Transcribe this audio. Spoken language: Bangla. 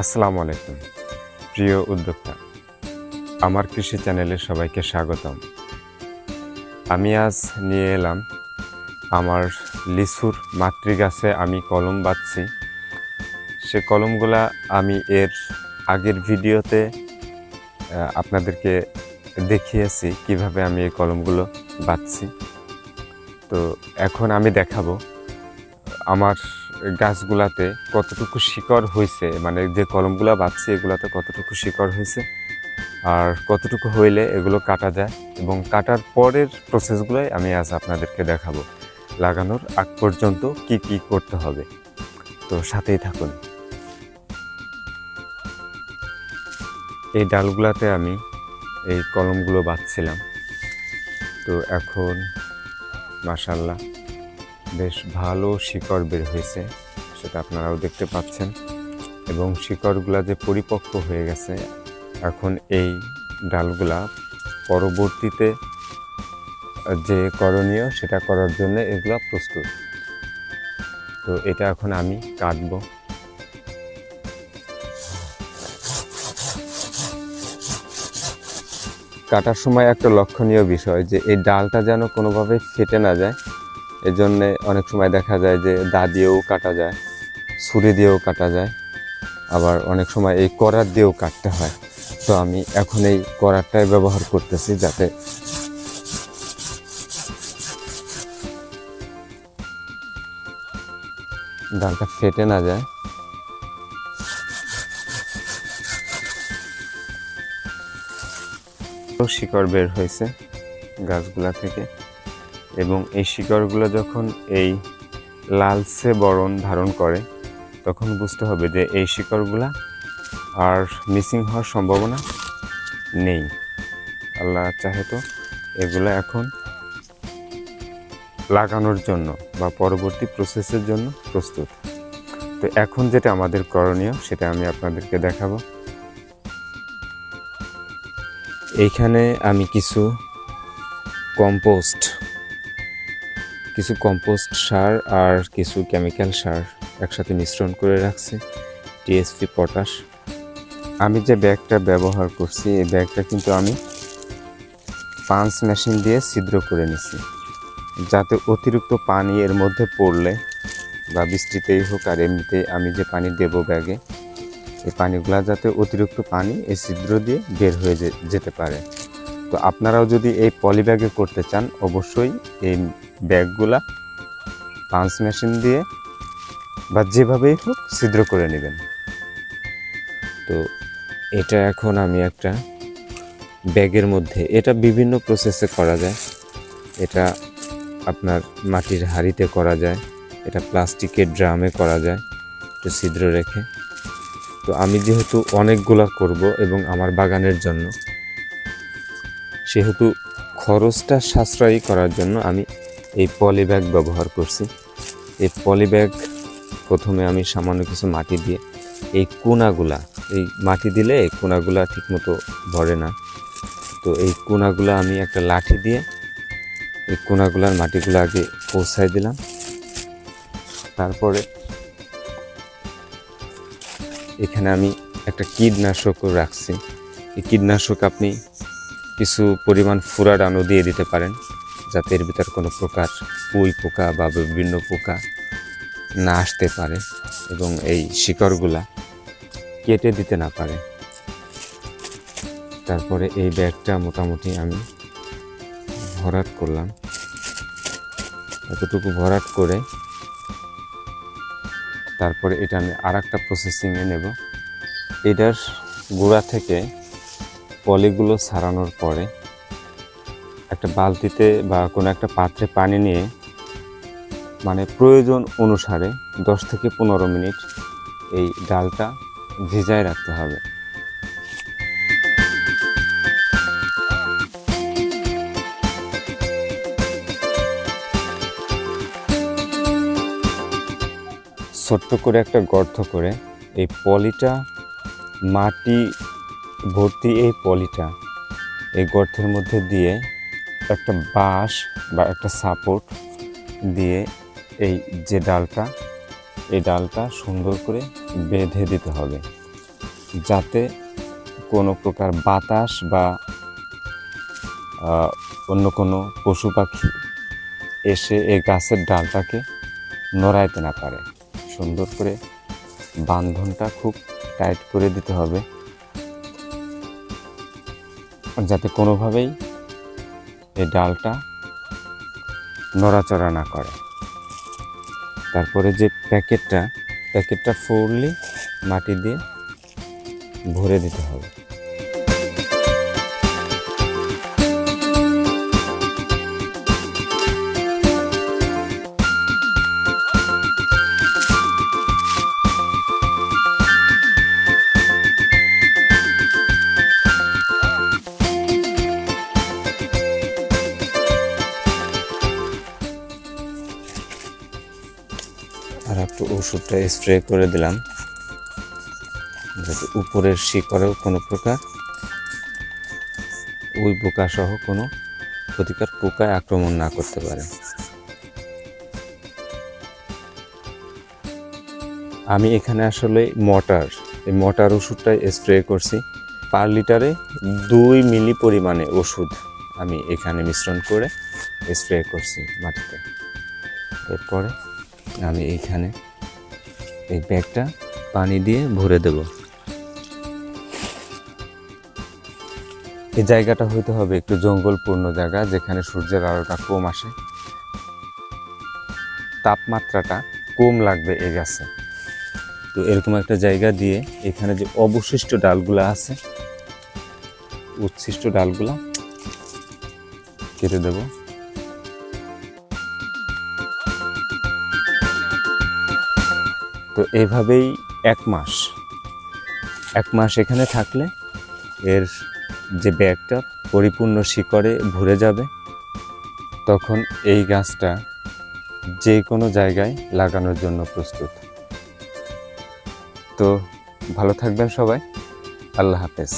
আসসালামু আলাইকুম, প্রিয় উদ্যোক্তা। আমার কৃষি চ্যানেলে সবাইকে স্বাগতম। আমি আজ নিয়ে এলাম আমার লিচুর মাতৃগাছে আমি কলম বাঁধছি। সে কলমগুলা আমি এর আগের ভিডিওতে আপনাদেরকে দেখিয়েছি কীভাবে আমি এই কলমগুলো বাঁধছি। তো এখন আমি দেখাবো। আমার গাছগুলাতে কতটুকু শিকড় হয়েছে মানে যে কলমগুলো বাঁচছে এগুলাতে কতটুকু শিকড় হয়েছে, আর কতটুকু হইলে এগুলো কাটা যায় এবং কাটার পরের প্রসেসগুলোই আমি আজ আপনাদেরকে দেখাবো। লাগানোর আগ পর্যন্ত কি কি করতে হবে। তো সাথেই থাকুন। এই ডালগুলাতে আমি এই কলমগুলো বাঁচছিলাম তো এখন মাসাল্লাহ বেশ ভালো শিকড় বের হয়েছে, সেটা আপনারাও দেখতে পাচ্ছেন। এবং শিকড়গুলা যে পরিপক্ক হয়ে গেছে, এখন এই ডালগুলা পরবর্তীতে যে করণীয় সেটা করার জন্য এগুলা প্রস্তুত। তো এটা এখন আমি কাটবো। কাটার সময় একটা লক্ষণীয় বিষয় যে, এই ডালটা যেন কোনোভাবে ফেটে না যায় এজন্যে অনেক সময় দেখা যায় যে দা দিয়েও কাটা যায়, ছুরি দিয়েও কাটা যায়। আবার অনেক সময় এই করার দিয়েও কাটতে হয়। তো আমি এখন এই করারটাই ব্যবহার করতেছি যাতে ডালটা ফেটে না যায়। শিকড় বের হয়েছে গাছগুলা থেকে। এবং এই শিকড়গুলো যখন এই লালচে বরণ ধারণ করে, তখন বুঝতে হবে যে এই শিকড়গুলা আর মিসিং হওয়ার সম্ভাবনা নেই। আল্লাহ চাহে তো এগুলো এখন লাগানোর জন্য বা পরবর্তী প্রসেসের জন্য প্রস্তুত। তো এখন যেটা আমাদের করণীয়, সেটা আমি আপনাদেরকে দেখাবো। এইখানে আমি কিছু কম্পোস্ট কিছু কম্পোস্ট সার আর কিছু কেমিক্যাল সার একসাথে মিশ্রণ করে রাখছি টিএসপি পটাশ আমি যে ব্যাগটা ব্যবহার করছি, এই ব্যাগটা কিন্তু আমি পাঞ্চ মেশিন দিয়ে ছিদ্র করে নিছি, যাতে অতিরিক্ত পানি এর মধ্যে পড়লে বা বৃষ্টিতেই হোক আর এমনিতেই আমি যে পানি দেবো ব্যাগে, এই পানিগুলা যাতে অতিরিক্ত পানি এই ছিদ্র দিয়ে বের হয়ে যেতে পারে। তো আপনারাও যদি এই পলি ব্যাগে করতে চান, অবশ্যই এই ব্যাগগুলা পাঞ্চ মেশিন দিয়ে বা যেভাবেই হোক ছিদ্র করে নেবেন। তো এটা এখন আমি একটা ব্যাগের মধ্যে, এটা বিভিন্ন প্রসেসে করা যায়। এটা আপনার মাটির হাঁড়িতে করা যায়, এটা প্লাস্টিকের ড্রামে করা যায়, একটু ছিদ্র রেখে। তো আমি যেহেতু অনেকগুলা করব এবং আমার বাগানের জন্য, সেহেতু খরচটা সাশ্রয়ী করার জন্য আমি এই পলি ব্যাগ ব্যবহার করছি। এই পলি ব্যাগ প্রথমে আমি সামান্য কিছু মাটি দিয়ে এই কোনাগুলা, এই মাটি দিলে এই কোনাগুলা ঠিকমতো ভরে না। তো এই কোনাগুলা আমি একটা লাঠি দিয়ে এই কোনাগুলার মাটিগুলো আগে পৌঁছায় দিলাম। তারপরে এখানে আমি একটা কীটনাশকও রাখছি। এই কীটনাশক আপনি কিছু পরিমাণ ফুরাডানো দিয়ে দিতে পারেন। যাতে এর ভিতর কোনো প্রকার পুই পোকা বা বিভিন্ন পোকা না আসতে পারে এবং এই শিকড়গুলা কেটে দিতে না পারে। তারপরে এই ব্যাগটা মোটামুটি আমি ভরাট করলাম। এতটুকু ভরাট করে তারপরে এটা আমি আর একটা প্রসেসিংয়ে নেব। এটার গোড়া থেকে পলিগুলো ছাড়ানোর পরে একটা বালতিতে বা কোনো একটা পাত্রে পানি নিয়ে মানে প্রয়োজন অনুসারে দশ থেকে পনেরো মিনিট এই ডালটা ভিজায় রাখতে হবে। ছোট্ট করে একটা গর্ত করে এই পলিটা, মাটি ভর্তি এই পলিটা এই গর্তের মধ্যে দিয়ে একটা বাঁশ বা একটা সাপোর্ট দিয়ে এই যে ডালটা, এই ডালটা সুন্দর করে বেঁধে দিতে হবে যাতে কোনো প্রকার বাতাস বা অন্য কোনো পশু পাখি এসে এই গাছের ডালটাকে নড়াইতে না পারে। সুন্দর করে বান্ধনটা খুব টাইট করে দিতে হবে। যাতে কোনোভাবেই এই ডালটা নড়াচড়া না করে। তারপরে যে প্যাকেটটা প্যাকেটটা ফুললি মাটি দিয়ে ভরে দিতে হবে। ওষুধটা স্প্রে করে দিলাম। যাতে উপরের শিকড়েও কোনো প্রকার ওই পোকা সহ কোনো ক্ষতিকর পোকায় আক্রমণ না করতে পারে। আমি এখানে আসলে মটার, এই মটার ওষুধটা স্প্রে করছি। পার লিটারে দুই মিলি পরিমাণে ওষুধ আমি এখানে মিশ্রণ করে স্প্রে করছি মাটিতে। এরপরে আমি এইখানে এই ব্যাগটা পানি দিয়ে ভরে দেব। এই জায়গাটা হইতে হবে একটু জঙ্গলপূর্ণ জায়গা, যেখানে সূর্যের আলোটা কম আসে। তাপমাত্রাটা কম লাগবে এই গাছে। তো এরকম একটা জায়গা দিয়ে এখানে যে অবশিষ্ট ডালগুলা আছে, উচ্ছিষ্ট ডালগুলা কেটে দেবো। তো এভাবেই এক মাস। এক মাস এখানে থাকলে এর যে ব্যাগটা পরিপূর্ণ শিকড়ে ভরে যাবে, তখন এই গাছটা যে কোনো জায়গায় লাগানোর জন্য প্রস্তুত। তো ভালো থাকবেন সবাই। আল্লাহ হাফেজ।